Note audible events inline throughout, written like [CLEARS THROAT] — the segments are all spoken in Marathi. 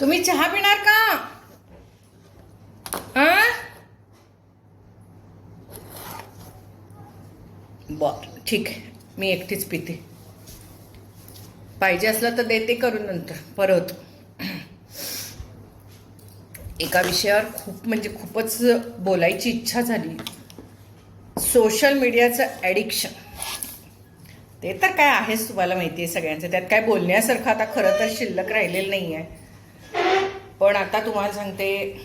तुम्ही चहा पिणार का? बर ठीक आहे. मी एकटीच पिते. पाहिजे असलं तर देते करून नंतर परत. एका विषयावर खूप म्हणजे खूपच बोलायची इच्छा झाली. सोशल मीडियाचं ॲडिक्शन ते तर काय आहेच तुम्हाला माहिती आहे सगळ्यांचं. त्यात काय बोलण्यासारखं आता खरं तर शिल्लक राहिलेलं नाही आहे पण आता तुम्हाला सांगते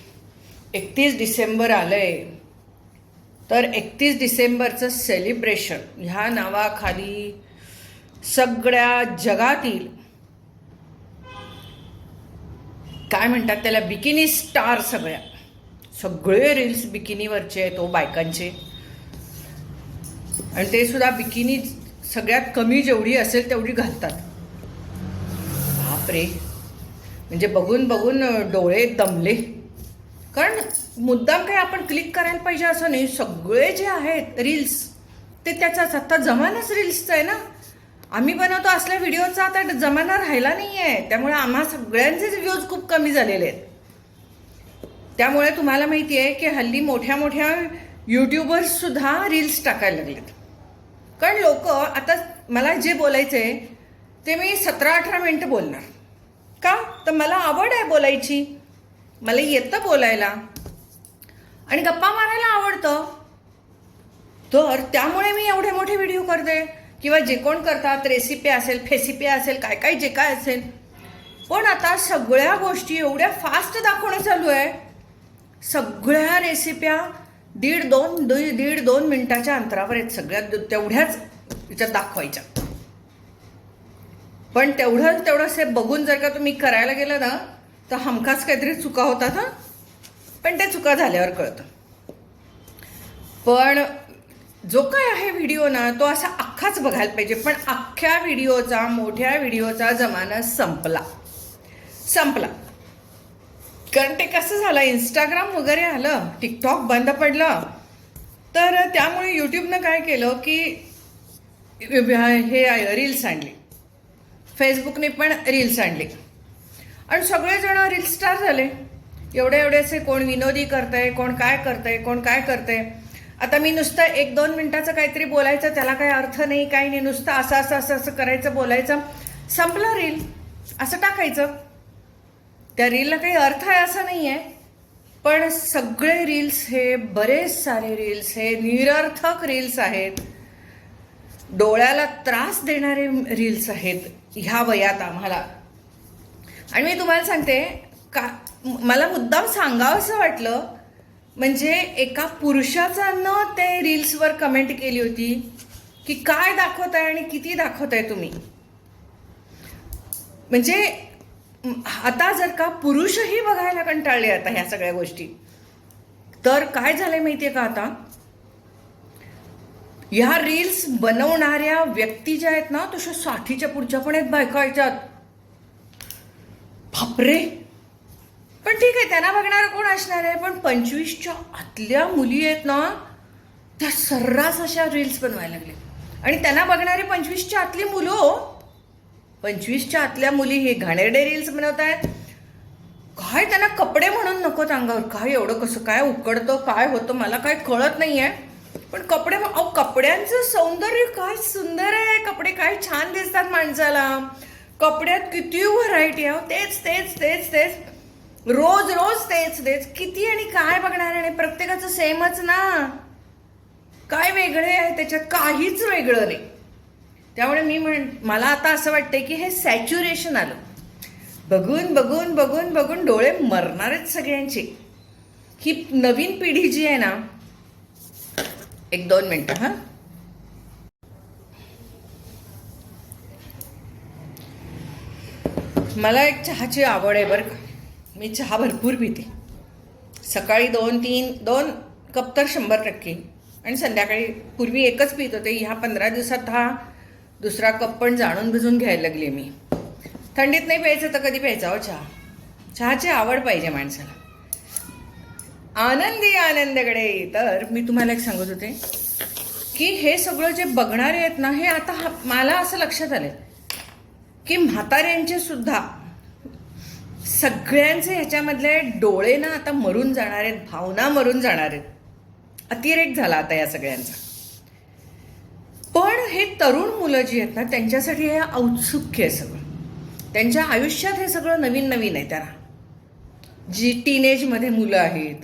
एकतीस डिसेंबर आलंय. तर एकतीस डिसेंबरचं सेलिब्रेशन ह्या नावाखाली सगळ्या जगातील काय म्हणतात त्याला बिकिनी स्टार सगळ्या. सगळे रील्स बिकिनीवरचे आहेत तो बायकांचे. आणि ते सुद्धा बिकिनी सगळ्यात कमी जेवढी असेल तेवढी घालतात. बापरे. म्हणजे बघून बघून डोळे दमले. कारण मुद्दाम काही आपण क्लिक करायला पाहिजे असं नाही. सगळे जे आहेत रील्स ते त्याचाच आता जमानाच रील्सचा आहे ना. आम्ही बनवतो असल्या व्हिडिओचा आता जमाना राहिला नाही आहे त्यामुळे आम्हा सगळ्यांचेच व्ह्यूज खूप कमी झालेले आहेत. त्यामुळे तुम्हाला माहिती आहे की हल्ली मोठ्या मोठ्या यूट्यूबर्ससुद्धा रील्स टाकायला लागलेत. कारण लोक आता मला जे बोलायचं आहे ते मी सतरा अठरा मिनटं बोलणार. का? तर मला आवड आहे बोलायची. मला येतं बोलायला. आणि गप्पा मारायला आवडतं. तर त्यामुळे मी एवढे मोठे व्हिडिओ करते. किंवा जे कोण करतात रेसिपी असेल फेसिपी असेल काय काय जे काय असेल. पण आता सगळ्या गोष्टी एवढ्या फास्ट दाखवणं चालू आहे. सगळ्या रेसिप्या दीड दोन दीड दीड दोन मिनटाच्या अंतरावर आहेत. सगळ्यात तेवढ्याच याच्यात दाखवायच्या. पण तेवढं तेवढं ते बघून जर का तुम्ही करायला गेलं ना तर हमखास काहीतरी चुका होतात हा. पण ते चुका झाल्यावर कळतं. पण जो काय आहे व्हिडिओ ना तो असा अख्खाच बघायला पाहिजे. पण अख्ख्या व्हिडिओचा मोठ्या व्हिडिओचा जमाना संपला. संपला. कारण ते कसं झालं इंस्टाग्राम वगैरे आलं टिकटॉक बंद पडलं तर त्यामुळे यूट्यूबनं काय केलं की हे रील्स आणली. फेसबुकने पण रील्स आणली. आणि सगळेजण रील स्टार झाले. एवढे एवढेसे कोण विनोदी करतंय कोण काय करतंय कोण काय करतंय. आता मी नुसतं एक दोन मिनिटाचं काहीतरी बोलायचं त्याला काही अर्थ नाही काही नाही नुसतं असं असं असं असं करायचं बोलायचं. संपलं रील असं टाकायचं. त्या रीलला काही अर्थ आहे असं नाही आहे पण सगळे रील्स हे बरेच सारे रील्स हे निरर्थक रील्स आहेत. डोळ्याला त्रास देणारे रील्स आहेत ह्या वयात आम्हाला. आणि मी तुम्हाला सांगते का मला मुद्दाम सांगावं असं वाटलं म्हणजे एका पुरुषाचा न ते रील्सवर कमेंट केली होती की काय दाखवताय आणि किती दाखवताय तुम्ही? म्हणजे आता जर का पुरुषही बघायला कंटाळले आता ह्या सगळ्या गोष्टी तर काय झालंय माहितीये का आता? ह्या रील्स बनवणाऱ्या व्यक्ती ज्या आहेत ना तशा साठीच्या पुढच्या पण आहेत बायकायच्यात बापरे. पण ठीक आहे त्यांना बघणारं कोण असणार आहे? पण पंचवीसच्या आतल्या मुली आहेत ना त्या सर्रास अशा रील्स बनवायला लागले. आणि त्यांना बघणारी पंचवीसच्या आतली मुलं पंचवीसच्या आतल्या मुली हे घाणेरडे रील्स बनवत आहेत काय त्यांना कपडे म्हणून नको अंगावर? काय एवढं कसं काय उकडतं काय होतं मला काय कळत नाही आहे पण कपडे अहो कपड्यांचं सौंदर्य काय सुंदर आहे. कपडे काय छान दिसतात माणसाला. कपड्यात किती व्हरायटी आहे. तेच तेच तेच तेच. रोज रोज तेच तेच. किती आणि काय बघणार आणि प्रत्येकाचं सेमच ना. काय वेगळे आहे? त्याच्यात काहीच वेगळं नाही. त्यामुळे मी म्हण मला आता असं वाटतंय की हे सॅच्युरेशन आलं. बघून बघून बघून बघून डोळे मरणारच सगळ्यांचे. ही नवीन पिढी जी आहे ना एक दोन मिनटं हां. मला एक चहाची आवड आहे बरं का. मी चहा भरपूर पिते. सकाळी दोन तीन दोन कप तर शंभर टक्के. आणि संध्याकाळी पूर्वी एकच पित होते. ह्या पंधरा दिवसात हा दुसरा कप पण जाणून बुजून घ्यायला लागले मी. थंडीत नाही प्यायचं तर कधी प्यायचा हो चहा. चहाची आवड पाहिजे माणसाला. आनंदी आनंदकडे तर मी तुम्हाला एक सांगत होते की हे सगळं जे बघणारे आहेत ना हे आता हा- मला असं लक्षात आलं की म्हाताऱ्यांचे सुद्धा सगळ्यांचे ह्याच्यामधले डोळे ना आता मरून जाणार आहेत भावना मरून जाणार आहेत. अतिरेक झाला आता या सगळ्यांचा. पण हे तरुण मुलं जी आहेत ना त्यांच्यासाठी हे औत्सुक्य आहे सगळं. त्यांच्या आयुष्यात हे सगळं नवीन नवीन आहे त्यांना जी टीनेजमध्ये मुलं आहेत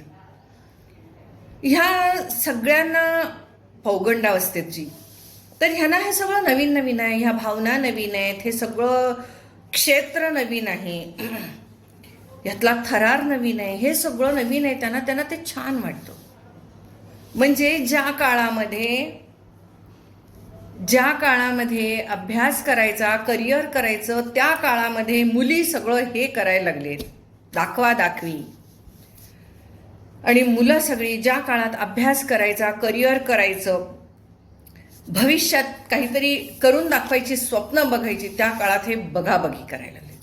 ह्या सगळ्यांना पौगंडावस्थेची तर ह्यांना हे सगळं नवीन नवीन आहे ह्या भावना नवीन आहेत हे सगळं क्षेत्र नवीन आहे. [CLEARS THROAT] ह्यातला थरार नवीन आहे हे सगळं नवीन आहे त्यांना त्यांना ते छान वाटतं. म्हणजे ज्या काळामध्ये ज्या काळामध्ये अभ्यास करायचा करिअर करायचं त्या काळामध्ये मुली सगळं हे करायला लागले दाखवा दाखवी. आणि मुलं सगळी ज्या काळात अभ्यास करायचा करिअर करायचं भविष्यात काहीतरी करून दाखवायची स्वप्न बघायची त्या काळात हे बघाबघी करायला लागले.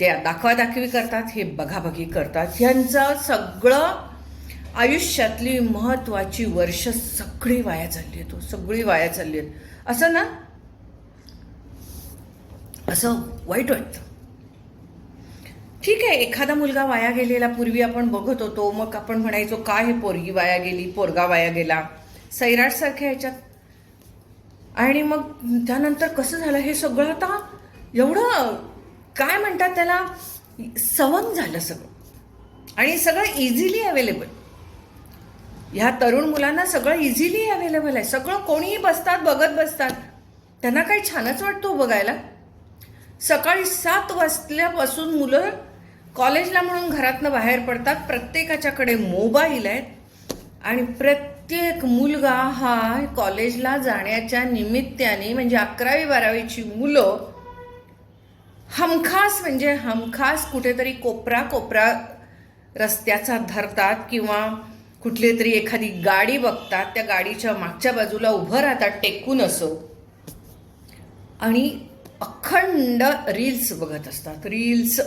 ते दाखवादाखवी करतात हे बघाबघी करतात. ह्यांचं सगळं आयुष्यातली महत्वाची वर्ष सगळी वाया चालली आहेत हो, सगळी वाया चालली आहेत. असं ना? असं वाईट वाटतं. ठीक आहे एखादा मुलगा वाया गेलेला पूर्वी आपण बघत होतो मग आपण म्हणायचो काय हे पोरगी वाया गेली पोरगा वाया गेला? सैराट सारख्या ह्याच्यात. आणि मग त्यानंतर कसं झालं हे सगळं आता एवढं काय म्हणतात त्याला सवन झालं सगळं. आणि सगळं इझिली अवेलेबल ह्या तरुण मुलांना सगळं इझिली अवेलेबल आहे. सगळं कोणीही बसतात बघत बसतात. त्यांना काही छानच वाटतो हो बघायला. सकाळी सात वाजल्यापासून मुलं कॉलेजला म्हणून घरातनं बाहेर पडतात. प्रत्येकाच्याकडे मोबाईल आहेत. आणि प्रत्येक मुलगा हा कॉलेजला जाण्याच्या निमित्ताने म्हणजे अकरावी बारावीची मुलं हमखास म्हणजे हमखास कुठेतरी कोपरा कोपरा रस्त्याचा धरतात किंवा कुठली तरी एखादी गाडी बघतात. त्या गाडीच्या मागच्या बाजूला उभं राहतात टेकून असो. आणि अखंड रील्स बघत असतात. रील्स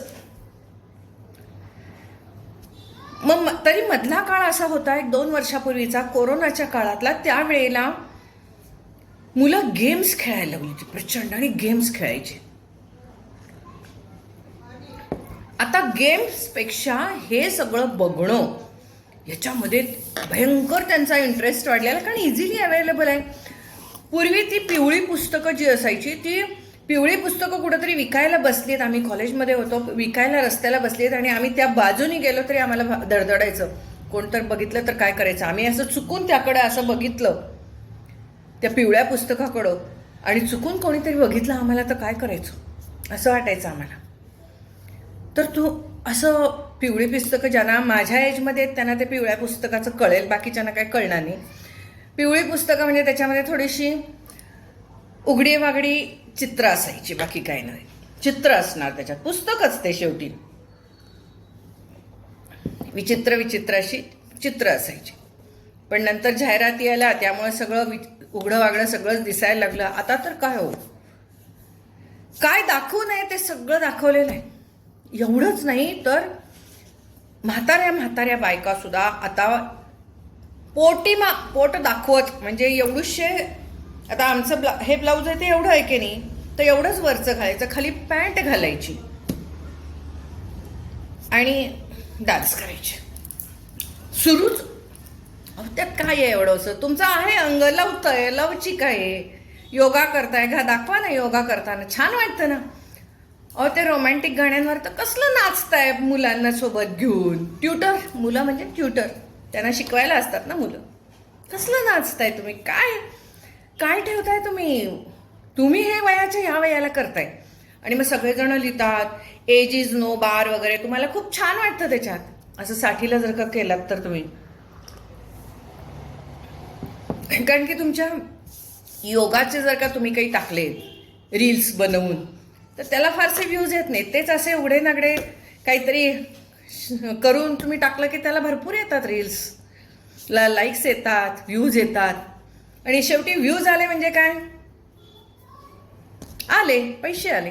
मग म- तरी मधला काळ असा होता एक दोन वर्षापूर्वीचा कोरोनाच्या काळातला. त्यावेळेला मुलं गेम्स खेळायला लागली होती प्रचंड आणि गेम्स खेळायचे. आता गेम्सपेक्षा हे सगळं बघणं याच्यामध्ये भयंकर त्यांचा इंटरेस्ट वाढलेला कारण इझिली अवेलेबल आहे. पूर्वी ती पिवळी पुस्तकं जी असायची ती पिवळी पुस्तकं कुठंतरी विकायला बसलीत. आम्ही कॉलेजमध्ये होतो विकायला रस्त्याला बसलीत आणि आम्ही त्या बाजूनी गेलो तरी आम्हाला भा- धडधडायचं कोणतर बघितलं तर काय करायचं? आम्ही असं चुकून त्याकडे असं बघितलं त्या पिवळ्या पुस्तकाकडं. आणि चुकून कोणीतरी बघितलं आम्हाला तर काय करायचं? असं वाटायचं आम्हाला. तर तू असं पिवळी पुस्तकं ज्यांना माझ्या एजमध्ये आहेत त्यांना ते पिवळ्या पुस्तकाचं कळेल बाकीच्यांना काय कळणार नाही. पिवळी पुस्तकं म्हणजे त्याच्यामध्ये थोडीशी उघडी वागडी चित्र असायची बाकी काही नाही. चित्र असणार त्याच्यात. पुस्तकच ते शेवटी. विचित्र विचित्र अशी चित्र असायची. पण नंतर जाहिराती आल्या त्यामुळे सगळं वि उघडं वागडं सगळंच दिसायला लागलं. आता तर काय हो? काय दाखवू नये ते सगळं दाखवलेलं आहे. एवढंच नाही तर म्हाताऱ्या म्हाताऱ्या बायका सुद्धा आता पोटी मा पोट दाखवत म्हणजे एवढूशे आता आमचं ब्ला हे ब्लाऊज आहे ते एवढं आहे की नाही तर एवढंच वरचं घालायचं खाली पॅन्ट घालायची. आणि डान्स करायचे. सुरूच. अहो, त्यात काय आहे एवढं असं? तुमचं आहे अंग लवतंय लवचिक आहे योगा करताय घा दाखवा ना योगा करताना. छान वाटतं ना? अहो ते रोमॅन्टिक गाण्यांवर तर कसलं नाचताय मुलांना सोबत घेऊन? ट्युटर मुलं म्हणजे ट्युटर त्यांना शिकवायला असतात ना मुलं. कसलं नाचताय तुम्ही? काय? काय ठेवताय तुम्ही? तुम्ही हे वयाच्या ह्या वयाला करताय. आणि मग सगळेजण लिहितात एज इज नो बार वगैरे. तुम्हाला खूप छान वाटतं त्याच्यात. असं साठीला जर का केलात तर तुम्ही. कारण की तुमच्या योगाचे जर का तुम्ही काही टाकले रील्स बनवून तर त्याला फारसे व्ह्यूज येत नाहीत. तेच असे उघडे नागडे काहीतरी करून तुम्ही टाकलं की त्याला भरपूर येतात रील्स ला लाईक्स येतात व्ह्यूज येतात. आणि शेवटी व्ह्यूज आले म्हणजे काय? आले पैसे आले.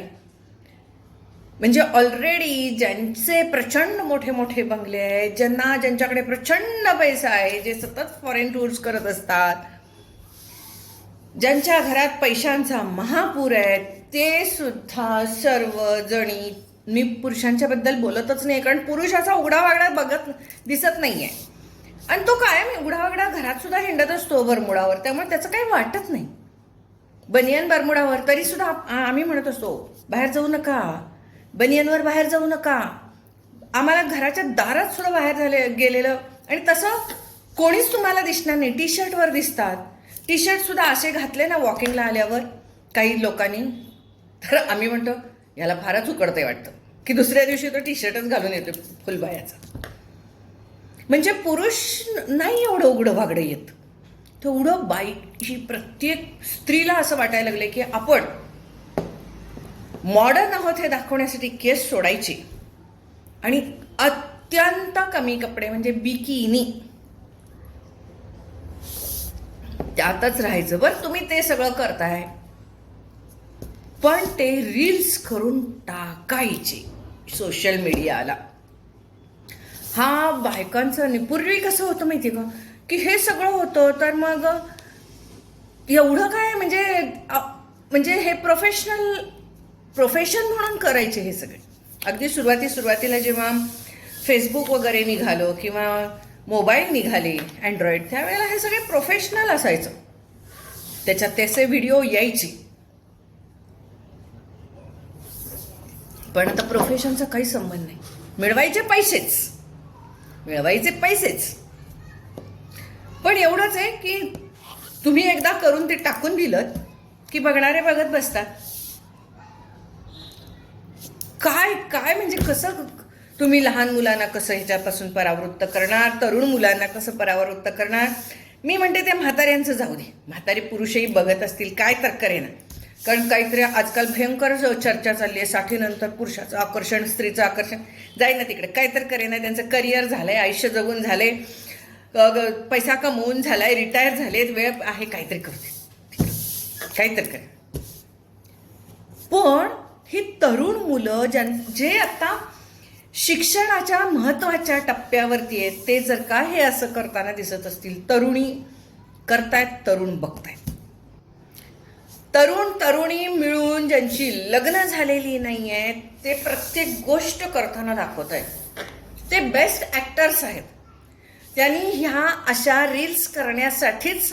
म्हणजे ऑलरेडी ज्यांचे प्रचंड मोठे मोठे बंगले आहेत ज्यांना ज्यांच्याकडे प्रचंड पैसा आहे जे सतत फॉरेन टूर्स करत असतात ज्यांच्या घरात पैशांचा महापूर आहे ते सुद्धा सर्व जणी मी पुरुषांच्याबद्दल बोलतच नाही कारण पुरुष असा उघडा वागडा बघत दिसत नाहीये. आणि तो कायम उघडावगडा घरात सुद्धा हिंडत असतो बरमुडावर. त्यामुळे त्याचं काही वाटत नाही. बनियन बरमुडावर तरी सुद्धा आम्ही म्हणत असतो बाहेर जाऊ नका. बनियनवर बाहेर जाऊ नका. आम्हाला घराच्या दारात सुद्धा बाहेर झाले गेलेलं आणि तसं कोणीच तुम्हाला दिसणार नाही. टी शर्टवर दिसतात. टी शर्ट सुद्धा असे घातले ना वॉकिंगला आल्यावर काही लोकांनी. तर आम्ही म्हणतो याला फारच उकडतंय वाटतं. की दुसऱ्या दिवशी तो टी शर्टच घालून येतो फुलबायाचा. म्हणजे पुरुष नाही एवढं उघडं वागडं येत. तेवढं बाई ही प्रत्येक स्त्रीला असं वाटायला लागले की आपण मॉडर्न आहोत हे दाखवण्यासाठी केस सोडायचे. आणि अत्यंत कमी कपडे म्हणजे बिकिनी. त्यातच राहायचं. बरं तुम्ही ते सगळं करताय. पण ते रील्स करून टाकायचे सोशल मीडियाला हा बायकांचं नाही पूर्वी कसं होतं माहिती का? की हे सगळं होतं तर मग एवढं काय म्हणजे म्हणजे हे प्रोफेशनल प्रोफेशन म्हणून करायचे हे सगळे. अगदी सुरुवाती सुरुवातीला जेव्हा फेसबुक वगैरे निघालं किंवा मोबाईल निघाले अँड्रॉइड त्यावेळेला हे सगळे प्रोफेशनल असायचं. त्याच्यात त्याचे व्हिडिओ यायचे. पण आता प्रोफेशनचा काही संबंध नाही. मिळवायचे पैसेच. मिळवायचे पैसेच. पण एवढंच आहे की तुम्ही एकदा करून ते टाकून दिलं की बघणारे बघत बसतात. काय काय म्हणजे कसं तुम्ही लहान मुलांना कसं ह्याच्यापासून परावृत्त करणार? तरुण मुलांना कसं परावृत्त करणार? मी म्हणते त्या म्हाताऱ्यांचं जाऊ दे. म्हातारे पुरुषही बघत असतील काय तर करेना कारण काहीतरी आजकाल भयंकर चर्चा चालली आहे. साठीनंतर पुरुषाचं आकर्षण स्त्रीचं आकर्षण. जाई ना तिकडे. काय तर करेना त्यांचं करिअर आहे आयुष्य जगून झालं आहे ग- पैसा कमवून झालाय रिटायर झालेत वेळ आहे काहीतरी करते काहीतरी करे. पण ही तरुण मुलं ज्यां जे आता शिक्षणाच्या महत्त्वाच्या टप्प्यावरती आहेत ते जर का हे असं करताना दिसत असतील तरुणी करतायत तरुण बघतायत. तरुण तरुणी मिळून ज्यांची लग्न झालेली नाही आहेत ते प्रत्येक गोष्ट करताना दाखवत आहेत. ते बेस्ट ॲक्टर्स आहेत. त्यांनी ह्या अशा रील्स करण्यासाठीच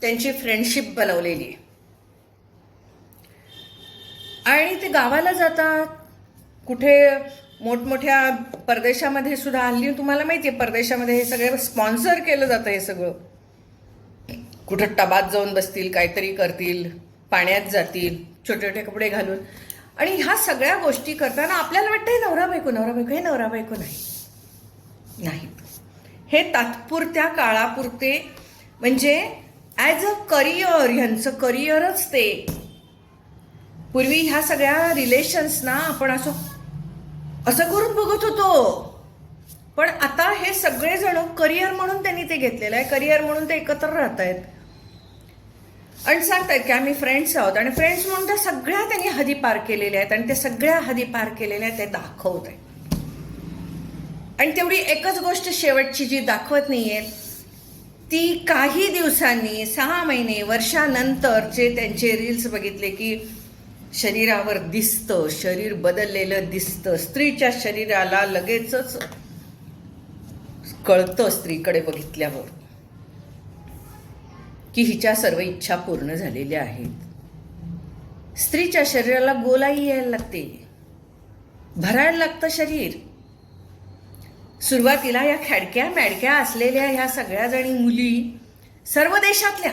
त्यांची फ्रेंडशिप बनवलेली आहे. आणि ते गावाला जातात. कुठे मोठमोठ्या परदेशामध्ये सुद्धा हल्ली तुम्हाला माहिती आहे परदेशामध्ये हे सगळे स्पॉन्सर केलं जातं हे सगळं. कुठं टबात जाऊन बसतील काहीतरी करतील. पाण्यात जातील छोटे छोटे कपडे घालून. आणि ह्या सगळ्या गोष्टी करताना आपल्याला वाटतं हे नवरा बायको नवरा बायको हे नवरा बायको नाही. नाही. हे तात्पुरत्या काळापुरते म्हणजे ॲज अ करिअर ह्यांचं करिअरच ते. पूर्वी ह्या सगळ्या रिलेशन्सना आपण असं असं करून बघत होतो. पण आता हे सगळेजण करिअर म्हणून त्यांनी ते घेतलेलं आहे. करिअर म्हणून ते एकत्र राहत आहेत आणि सांगतायत की आम्ही फ्रेंड्स आहोत. आणि फ्रेंड्स म्हणून त्या सगळ्या त्यांनी हदी पार केलेल्या आहेत आणि त्या सगळ्या हदी पार केलेल्या आहेत ते दाखवत आहेत. आणि तेवढी एकच गोष्ट शेवटची जी दाखवत नाहीये ती काही दिवसांनी सहा महिने वर्षानंतर जे त्यांचे रील्स बघितले की शरीरावर दिसतं शरीर बदललेलं दिसतं स्त्रीच्या शरीराला लगेचच कळतं स्त्रीकडे बघितल्यावर. की हिच्या सर्व इच्छा पूर्ण झालेल्या आहेत. स्त्रीच्या शरीराला गोलाही यायला लागते. भरायला लागतं शरीर. सुरुवातीला या खॅडक्या मॅडक्या असलेल्या ह्या सगळ्या जणी मुली सर्व देशातल्या.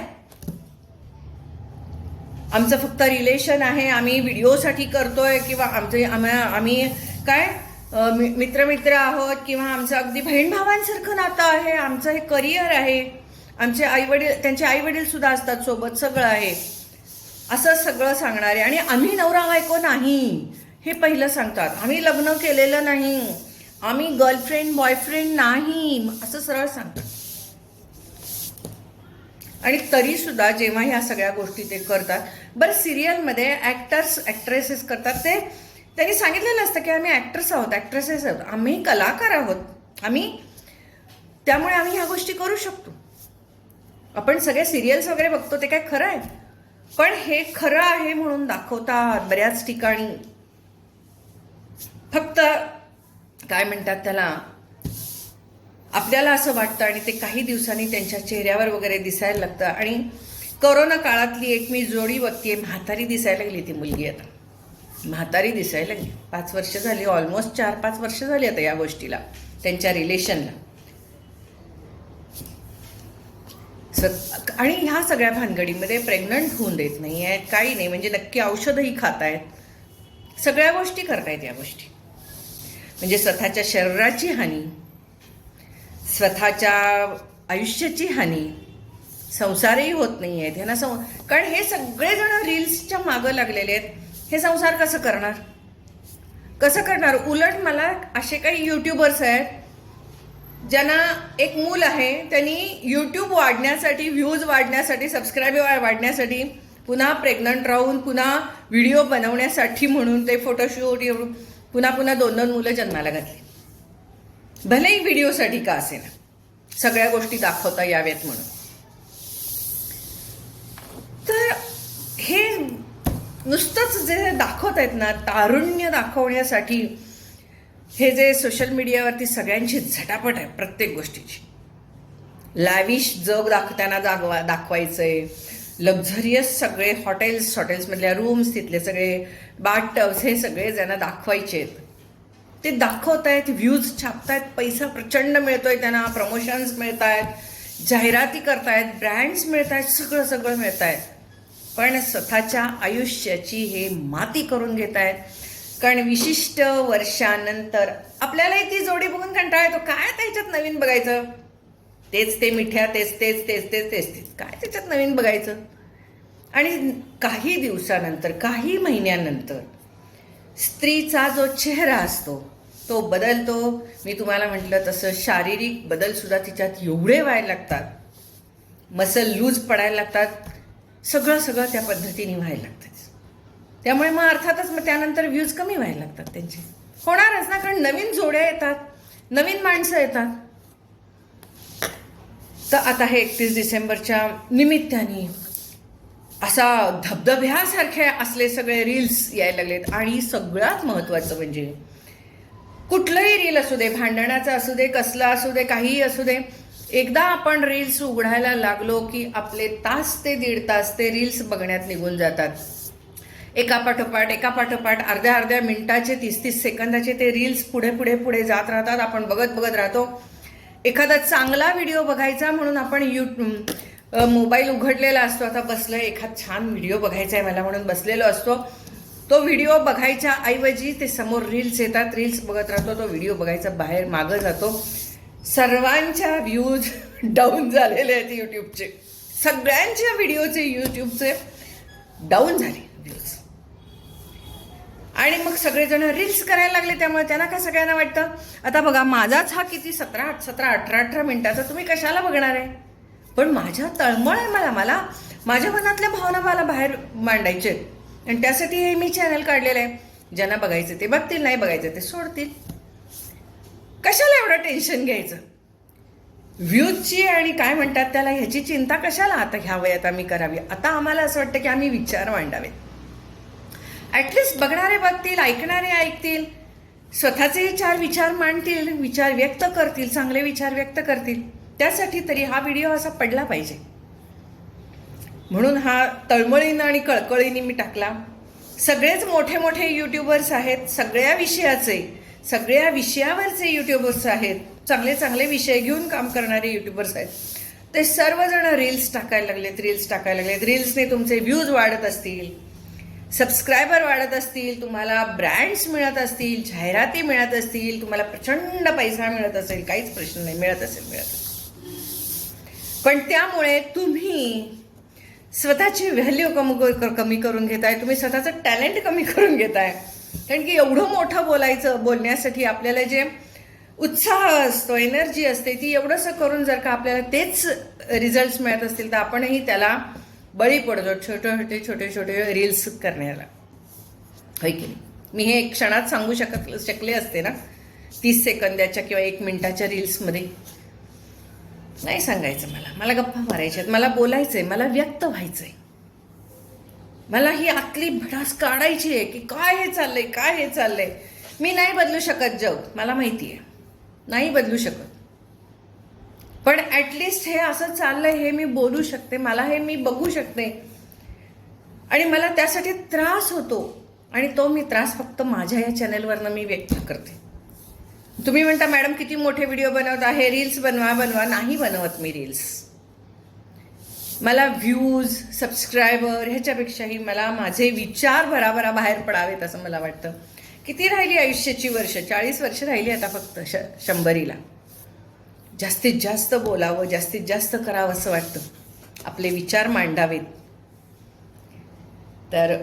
आमचं फक्त रिलेशन आहे आम्ही व्हिडिओसाठी करतोय किंवा आमचे आम्हा आम्ही काय अ, मित्र मित्रमित्र आहोत किंवा आमचं अगदी बहीण भावांसारखं नातं आहे आमचं हे करिअर आहे. आमचे आईवडील त्यांचे आईवडील सुद्धा असतात सोबत सगळं आहे. असं सगळं सांगणारे. आणि आम्ही नवरा बायको नाही हे पहिलं सांगतात. आम्ही लग्न केलेलं नाही. आम्ही गर्लफ्रेंड बॉयफ्रेंड नाही. असं सरळ सांगतात. आणि तरी सुद्धा जेव्हा ह्या सगळ्या गोष्टी ते करतात बरं सिरियलमध्ये ॲक्टर्स ॲक्ट्रेसेस करतात. ते त्यांनी सांगितलेलं असतं की आम्ही ॲक्टर्स आहोत ॲक्ट्रेसेस आहोत. आम्ही कलाकार आहोत. आम्ही त्यामुळे आम्ही ह्या गोष्टी करू शकतो. आपण सगळे सिरियल्स वगैरे बघतो ते काय खरं आहे? पण हे खरं आहे म्हणून दाखवतात बऱ्याच ठिकाणी. फक्त काय म्हणतात त्याला? आपल्याला असं वाटतं आणि ते काही दिवसांनी त्यांच्या चेहऱ्यावर वगैरे दिसायला लागतं. आणि करोना काळातली एक मी जोडी बघतीये म्हातारी दिसायला लागली ती मुलगी आता. म्हातारी दिसायला लागली. पाच वर्ष झाली ऑलमोस्ट चार पाच वर्ष झाली आता या गोष्टीला त्यांच्या रिलेशनला स- आणि ह्या सगळ्या भानगडीमध्ये प्रेग्नंट होऊन देत नाही आहेत काही नाही. म्हणजे नक्की औषधही खात आहेत सगळ्या गोष्टी करतायत या गोष्टी. म्हणजे स्वतःच्या शरीराची हानी स्वतःच्या आयुष्याची हानी संसारही होत नाही आहेत ह्यांना सं कारण हे सगळेजण रील्सच्या मागं लागलेले आहेत. हे संसार कसं करणार? कसं करणार? उलट मला असे काही यूट्यूबर्स आहेत ज्यांना एक मूल आहे त्यांनी यूट्यूब वाढण्यासाठी व्ह्यूज वाढण्यासाठी सबस्क्राईबर वाढण्यासाठी पुन्हा प्रेग्नंट राहून पुन्हा व्हिडिओ बनवण्यासाठी म्हणून ते फोटोशूट एवढं पुन्हा पुन्हा दोन दोन मुलं जन्माला घातली. भलेही व्हिडिओसाठी का असेल सगळ्या गोष्टी दाखवता याव्यात म्हणून. तर हे नुसतंच जे दाखवत आहेत ना तारुण्य दाखवण्यासाठी हे जे सोशल मीडियावरती सगळ्यांची झटापट आहे प्रत्येक गोष्टीची. लाविश जग दाखवताना दाखवायचं आहे लक्झरियस सगळे हॉटेल्स हॉटेल्समधल्या रूम्स तिथले सगळे बाट हे सगळे ज्यांना दाखवायचे आहेत ते दाखवत आहेत व्ह्यूज छापतायत पैसा प्रचंड मिळतोय त्यांना प्रमोशन्स मिळत आहेत जाहिराती करतायत ब्रँड्स मिळत आहेत सगळं सगळं मिळत आहेत पण स्वतःच्या आयुष्याची हे माती करून घेत आहेत कारण विशिष्ट वर्षानंतर आपल्यालाही ती जोडी बघून कंटाळा येतो. काय त्याच्यात नवीन बघायचं? तेच ते मिठ्या तेच तेच तेच तेच तेच तेच. काय त्याच्यात नवीन बघायचं? आणि काही दिवसानंतर काही महिन्यानंतर स्त्रीचा जो चेहरा असतो तो बदलतो. मी तुम्हाला म्हटलं तसं शारीरिक बदलसुद्धा तिच्यात एवढे व्हायला लागतात. मसल लूज पडायला लागतात. सगळं सगळं त्या पद्धतीने व्हायला लागतं. त्यामुळे मग अर्थातच मग त्यानंतर व्ह्यूज कमी व्हायला लागतात त्यांचे. होणारच ना कारण नवीन जोड्या येतात नवीन माणसं येतात. तर आता हे एकतीस डिसेंबरच्या निमित्ताने असा धबधब्यासारखे असले सगळे रील्स यायला लागलेत. आणि सगळ्यात महत्त्वाचं म्हणजे कुठलंही रील असू दे भांडणाचं असू दे कसलं असू दे काहीही असू दे एकदा आपण रील्स उघडायला लागलो की आपले तास ते दीड तास ते रील्स बघण्यात निघून जातात. एका पाठोपाठ एका पाठोपाठ अर्ध्या अर्ध्या मिनिटाचे तीस तीस सेकंदाचे ते रील्स पुढे पुढे पुढे जात राहतात. आपण बघत बघत राहतो. एखादा चांगला व्हिडिओ बघायचा म्हणून आपण यू मोबाईल उघडलेला असतो. आता बसलं एखाद छान व्हिडिओ बघायचा आहे मला म्हणून बसलेलो असतो. तो व्हिडिओ बघायच्या ऐवजी ते समोर रील्स येतात. रील्स बघत राहतो तो व्हिडिओ बघायचा बाहेर मागं जातो. सर्वांच्या व्ह्यूज डाऊन [LAUGHS] झालेले आहेत यूट्यूबचे सगळ्यांच्या व्हिडिओचे यूट्यूबचे डाऊन झाले व्ह्यूज आणि मग सगळेजण रील्स करायला लागले त्यामुळे त्यांना काय सगळ्यांना वाटतं? आता बघा माझाच हा किती सतरा सतरा अठरा अठरा मिनिटाचा तुम्ही कशाला बघणार आहे? पण माझ्या तळमळ आहे मला मला माझ्या मनातल्या भावना मला बाहेर मांडायचे आणि त्यासाठी हे मी चॅनल काढलेलं आहे. ज्यांना बघायचं ते बघतील नाही बघायचं ते सोडतील. कशाला एवढं टेन्शन घ्यायचं? व्ह्यूजची आणि काय म्हणतात त्याला ह्याची चिंता कशाला आता ह्या वयात आम्ही करावी? आता आम्हाला असं वाटतं की आम्ही विचार मांडावेत. ॲटलिस्ट बघणारे बघतील ऐकणारे ऐकतील. स्वतःचे चार विचार मांडतील विचार व्यक्त करतील चांगले विचार व्यक्त करतील. त्यासाठी तरी हा व्हिडिओ असा पडला पाहिजे. म्हणून हा तळमळीनं आणि कळकळीने मी टाकला. सगळेच मोठे मोठे युट्यूबर्स आहेत सगळ्या विषयाचे सगळ्या विषयावरचे युट्यूबर्स आहेत चांगले चांगले विषय घेऊन काम करणारे युट्यूबर्स आहेत. ते सर्वजण रील्स टाकायला लागलेत रील्स टाकायला लागलेत. रील्सने तुमचे व्ह्यूज वाढत असतील. सबस्क्रायबर वाढत असतील तुम्हाला ब्रँड्स मिळत असतील जाहिराती मिळत असतील तुम्हाला प्रचंड पैसा मिळत असेल काहीच प्रश्न नाही मिळत असेल मिळत असेल. पण त्यामुळे तुम्ही स्वतःची व्हॅल्यू कमी कमी करून घेताय तुम्ही स्वतःचं टॅलेंट कमी करून घेताय. कारण की एवढं मोठं बोलायचं बोलण्यासाठी आपल्याला जे उत्साह असतो एनर्जी असते ती एवढंसं करून जर का आपल्याला तेच रिझल्ट्स मिळत असतील तर आपणही त्याला बळी पडतो छोटे छोटे छोटे छोटे रील्स करण्याला. होय की नाही? मी हे एक क्षणात सांगू शकत शकले असते ना? तीस सेकंदाच्या किंवा एक मिनिटाच्या रील्समध्ये नाही सांगायचं मला. मला गप्पा मारायच्यात मला बोलायचं आहे मला व्यक्त व्हायचं आहे मला ही आतली भडास काढायची आहे की काय हे चाललंय काय हे चाललंय? मी नाही बदलू शकत जग. मला माहिती आहे नाही बदलू शकत. पण ॲटलिस्ट हे असं चाललंय हे मी बोलू शकते मला हे मी बघू शकते. आणि मला त्यासाठी त्रास होतो. आणि तो मी त्रास फक्त माझ्या या चॅनलवरनं मी व्यक्त करते. तुम्ही म्हणता मॅडम किती मोठे व्हिडिओ बनवता हे रील्स बनवा बनवा. नाही बनवत मी रील्स मला व्ह्यूज सबस्क्रायबर ह्याच्यापेक्षाही मला माझे विचार भराभरा बाहेर पडावेत असं मला वाटतं. किती राहिली आयुष्याची वर्ष? चाळीस वर्ष राहिली आता फक्त श शंभरीला. जास्तीत जास्त बोलावं जास्तीत जास्त करावं असं वाटतं. आपले विचार मांडावेत. तर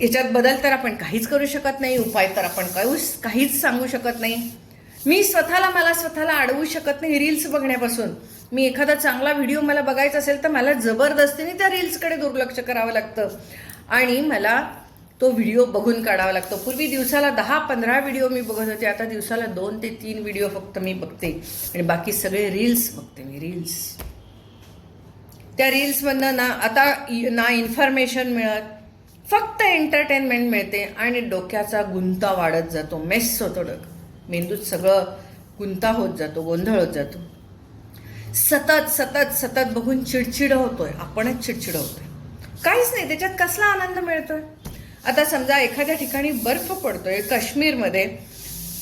याच्यात बदल तर आपण काहीच करू शकत नाही उपाय तर आपण काहीच काहीच सांगू शकत नाही. मी स्वतःला मला स्वतःला अडवू शकत नाही रील्स बघण्यापासून. मी एखादा चांगला व्हिडिओ मला बघायचा असेल तर मला जबरदस्तीने त्या रील्सकडे दुर्लक्ष करावं लागतं. आणि मला तो व्हिडिओ बघून काढावा लागतो. पूर्वी दिवसाला दहा पंधरा व्हिडिओ मी बघत होते. आता दिवसाला दोन ते तीन व्हिडिओ फक्त मी बघते. आणि बाकी सगळे रील्स बघते मी रील्स त्या रील्समधनं ना आता ना इन्फॉर्मेशन मिळत फक्त एंटरटेनमेंट मिळते आणि डोक्याचा गुंता वाढत जातो. मेस होतो डोक. मेंदूत सगळं गुंता होत जातो गोंधळ होत जातो. सतत सतत सतत बघून चिडचिड होतोय. आपणच चिडचिड होतोय. काहीच नाही त्याच्यात कसला आनंद मिळतोय? आता समजा एखाद्या ठिकाणी बर्फ पडतोय काश्मीरमध्ये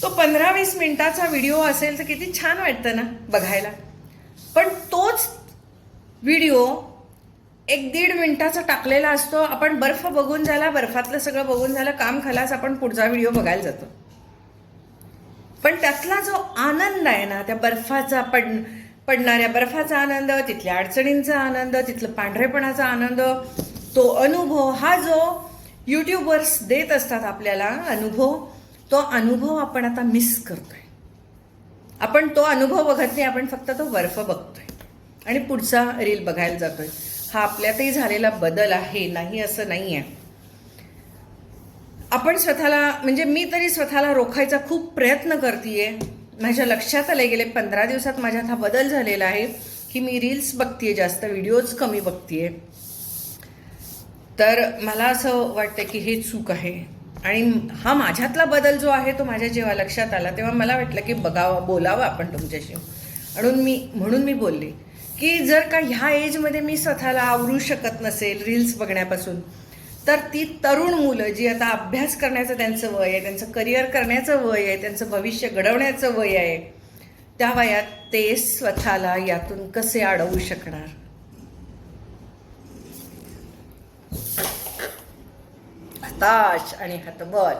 तो पंधरा वीस मिनिटाचा व्हिडिओ असेल तर किती छान वाटतं ना बघायला. पण तोच व्हिडिओ एक दीड मिनिटाचा टाकलेला असतो आपण बर्फ बघून झाला बर्फातलं सगळं बघून झालं काम खालास आपण पुढचा व्हिडिओ बघायला जातो. पण त्यातला जो आनंद आहे ना त्या बर्फाचा पड पडणाऱ्या बर्फाचा आनंद तिथल्या अडचणींचा आनंद तिथलं पांढरेपणाचा आनंद तो अनुभव हा जो यूट्यूबर्स देत असतात आपल्याला अनुभव. तो अनुभव आपण आता मिस करतोय. आपण तो अनुभव बघत नाही आपण फक्त तो बर्फ बघतोय. आणि पुढचा रील बघायला जातोय. हा आपल्यातही झालेला बदल आहे नाही असं नाही आहे आपण स्वतःला म्हणजे मी तरी स्वतःला रोखायचा खूप प्रयत्न करते माझ्या लक्षात आले गेले पंधरा दिवसात माझ्यात हा बदल झालेला आहे की मी रील्स बघतेय जास्त व्हिडिओज कमी बघतेय. तर मला असं वाटतं की हे चूक आहे. आणि हा माझ्यातला बदल जो आहे तो माझ्या जेव्हा लक्षात आला तेव्हा मला वाटलं की बघावं बोलावं आपण तुमच्याशी. म्हणून मी म्हणून मी बोलले की जर का ह्या एजमध्ये मी स्वतःला आवरू शकत नसेल रील्स बघण्यापासून तर ती तरुण मुलं जी आता अभ्यास करण्याचं त्यांचं वय आहे त्यांचं करिअर करण्याचं वय आहे त्यांचं भविष्य घडवण्याचं वय आहे त्या वयात ते स्वतःला यातून कसे अडवू शकणार? हताश आणि हतबल.